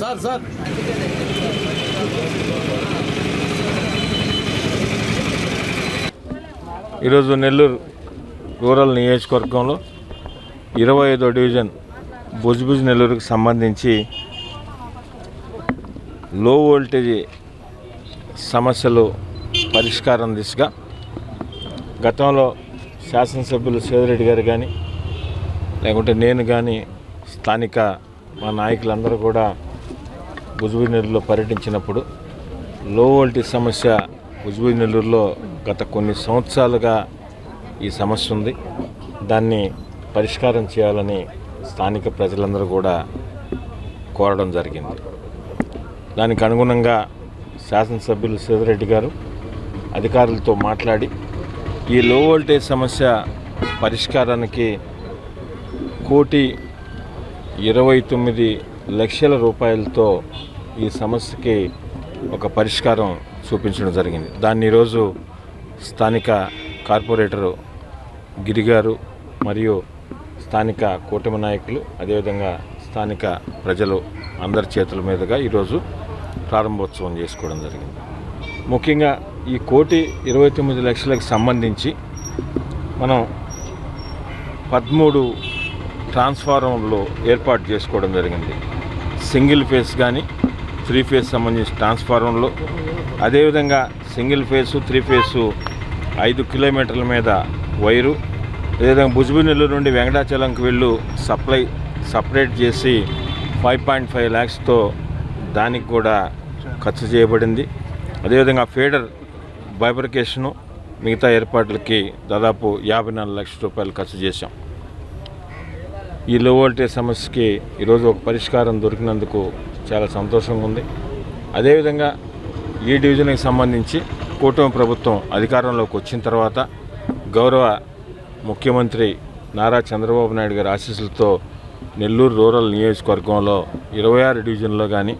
Sir sir. ఈరోజు Nellore rural నియోజకవర్గంలో ఇరవై ఐదో డివిజన్ బుజ్బుజ్ నెల్లూరుకు సంబంధించి లో వోల్టేజ్ సమస్యలు పరిష్కారం దిశగా గతంలో శాసనసభ్యులు సేదిరెడ్డి గారు కానీ లేకుంటే నేను కానీ స్థానిక మా నాయకులందరూ కూడా బుజ్బుజ్ నెల్లూరులో పర్యటించినప్పుడు లో వోల్టేజ్ సమస్య బుజ్బుజ్ నెల్లూరులో గత కొన్ని సంవత్సరాలుగా ఈ సమస్య ఉంది. దాన్ని పరిష్కారం చేయాలని స్థానిక ప్రజలందరూ కూడా కోరడం జరిగింది. దానికి అనుగుణంగా శాసనసభ్యులు సేదిరెడ్డి గారు అధికారులతో మాట్లాడి ఈ లో వోల్టేజ్ సమస్య పరిష్కారానికి కోటి ఇరవై తొమ్మిది లక్షల రూపాయలతో ఈ సమస్యకి ఒక పరిష్కారం చూపించడం జరిగింది. దాన్ని ఈరోజు స్థానిక కార్పొరేటరు గిరిగారు మరియు స్థానిక కూటమి నాయకులు అదేవిధంగా స్థానిక ప్రజలు అందరి చేతుల మీదుగా ఈరోజు ప్రారంభోత్సవం చేసుకోవడం జరిగింది. ముఖ్యంగా ఈ కోటి ఇరవై తొమ్మిది లక్షలకు సంబంధించి మనం పదమూడు ట్రాన్స్ఫార్మర్లు ఏర్పాటు చేసుకోవడం జరిగింది. సింగిల్ ఫేస్ కానీ త్రీ ఫేస్ సంబంధించిన ట్రాన్స్ఫార్మర్లు. అదేవిధంగా సింగిల్ ఫేసు త్రీ ఫేసు ఐదు కిలోమీటర్ల మీద వైరు. అదేవిధంగా భుజబినెల్లూరు నుండి వెంకటాచలంకి వెళ్ళు సప్లై సపరేట్ చేసి ఫైవ్ పాయింట్ ఫైవ్ ల్యాక్స్తో దానికి కూడా ఖర్చు చేయబడింది. అదేవిధంగా ఫీడర్ బైబ్రికేషను మిగతా ఏర్పాట్లకి దాదాపు యాభై నాలుగు లక్షల రూపాయలు ఖర్చు చేశాం. ఈ లో వోల్టేజ్ సమస్యకి ఈరోజు ఒక పరిష్కారం దొరికినందుకు చాలా సంతోషంగా ఉంది. అదేవిధంగా ఈ డివిజన్కి సంబంధించి కూటమి ప్రభుత్వం అధికారంలోకి వచ్చిన తర్వాత గౌరవ ముఖ్యమంత్రి నారా చంద్రబాబు నాయుడు గారి ఆశీస్సులతో నెల్లూరు రూరల్ నియోజకవర్గంలో ఇరవై ఆరు డివిజన్లో కానీ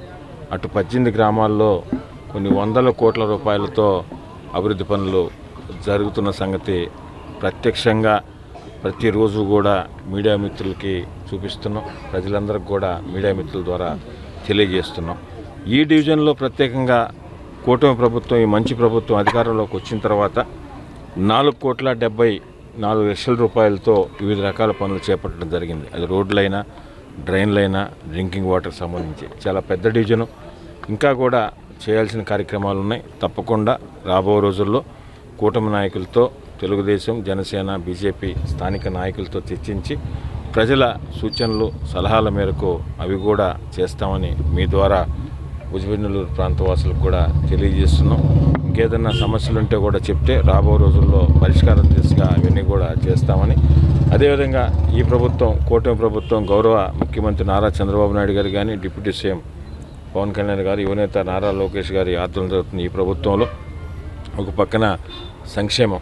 అటు పద్దెనిమిది గ్రామాల్లో కొన్ని వందల కోట్ల రూపాయలతో అభివృద్ధి పనులు జరుగుతున్న సంగతి ప్రత్యక్షంగా ప్రతిరోజు కూడా మీడియా మిత్రులకి చూపిస్తున్నాం. ప్రజలందరికీ కూడా మీడియా మిత్రుల ద్వారా తెలియజేస్తున్నాం. ఈ డివిజన్లో ప్రత్యేకంగా కూటమి ప్రభుత్వం ఈ మంచి ప్రభుత్వం అధికారంలోకి వచ్చిన తర్వాత నాలుగు కోట్ల డెబ్బై నాలుగు లక్షల రూపాయలతో వివిధ రకాల పనులు చేపట్టడం జరిగింది. అది రోడ్లైనా డ్రైన్లైనా డ్రింకింగ్ వాటర్ సంబంధించి. చాలా పెద్ద డివిజను. ఇంకా కూడా చేయాల్సిన కార్యక్రమాలు ఉన్నాయి. తప్పకుండా రాబో రోజుల్లో కూటమి నాయకులతో తెలుగుదేశం జనసేన బీజేపీ స్థానిక నాయకులతో చర్చించి ప్రజల సూచనలు సలహాల మేరకు అవి కూడా చేస్తామని మీ ద్వారా ఉజ్బెన్నెల్లూరు ప్రాంతవాసులకు కూడా తెలియజేస్తున్నాం. ఇంకేదన్నా సమస్యలు ఉంటే కూడా చెప్తే రాబో రోజుల్లో పరిష్కారం దిశగా అవన్నీ కూడా చేస్తామని. అదేవిధంగా ఈ ప్రభుత్వం కూటమి ప్రభుత్వం గౌరవ ముఖ్యమంత్రి నారా చంద్రబాబు నాయుడు గారు కానీ డిప్యూటీ సీఎం పవన్ కళ్యాణ్ గారు యువనేత నారా లోకేష్ గారి ఆధ్వర్యంలో జరుగుతున్న ఈ ప్రభుత్వంలో ఒక పక్కన సంక్షేమం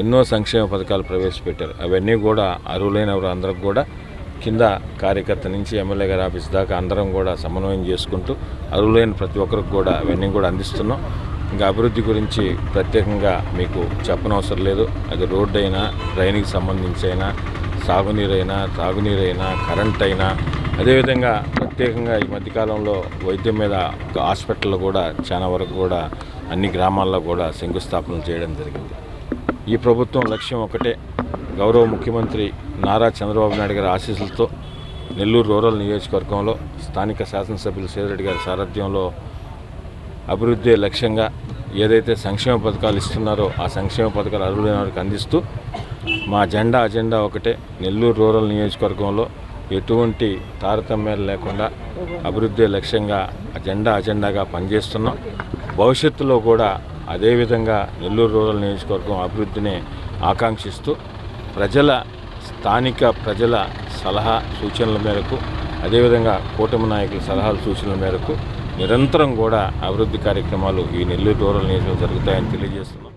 ఎన్నో సంక్షేమ పథకాలు ప్రవేశపెట్టారు. అవన్నీ కూడా అర్హులైన అందరికి కూడా కింద కార్యకర్త నుంచి ఎమ్మెల్యే గారి ఆఫీస్ దాకా అందరం కూడా సమన్వయం చేసుకుంటూ అర్హులైన ప్రతి ఒక్కరికి కూడా అవన్నీ కూడా అందిస్తున్నాం. ఇంకా అభివృద్ధి గురించి ప్రత్యేకంగా మీకు చెప్పనవసరం లేదు. అది రోడ్డు అయినా డ్రైన్కి సంబంధించి అయినా సాగునీరైనా తాగునీరైనా కరెంట్ అయినా అదేవిధంగా ప్రత్యేకంగా ఈ మధ్యకాలంలో వైద్యం మీద హాస్పిటల్ కూడా చాలా వరకు కూడా అన్ని గ్రామాల్లో కూడా శంకుస్థాపన చేయడం జరిగింది. ఈ ప్రభుత్వం లక్ష్యం ఒకటే గౌరవ ముఖ్యమంత్రి నారా చంద్రబాబు నాయుడు గారి ఆశీస్సులతో నెల్లూరు రూరల్ నియోజకవర్గంలో స్థానిక శాసనసభ్యులు సేదిరెడ్డి గారి సారథ్యంలో అభివృద్ధి లక్ష్యంగా ఏదైతే సంక్షేమ పథకాలు ఇస్తున్నారో ఆ సంక్షేమ పథకాలు అర్హులైన వారికి అందిస్తూ మా జెండా అజెండా ఒకటే నెల్లూరు రూరల్ నియోజకవర్గంలో ఎటువంటి తారతమ్యాలు లేకుండా అభివృద్ధి లక్ష్యంగా అజెండా అజెండాగా పనిచేస్తున్నాం. భవిష్యత్తులో కూడా అదేవిధంగా నెల్లూరు రూరల్ నియోజకవర్గం అభివృద్ధిని ఆకాంక్షిస్తూ ప్రజల స్థానిక ప్రజల సలహా సూచనల మేరకు అదేవిధంగా కూటమి నాయకుల సలహాలు సూచనల మేరకు నిరంతరం కూడా అభివృద్ధి కార్యక్రమాలు ఈ నెల్లూరు రూరల్ నియోజకవర్గం జరుగుతాయని తెలియజేస్తున్నాం.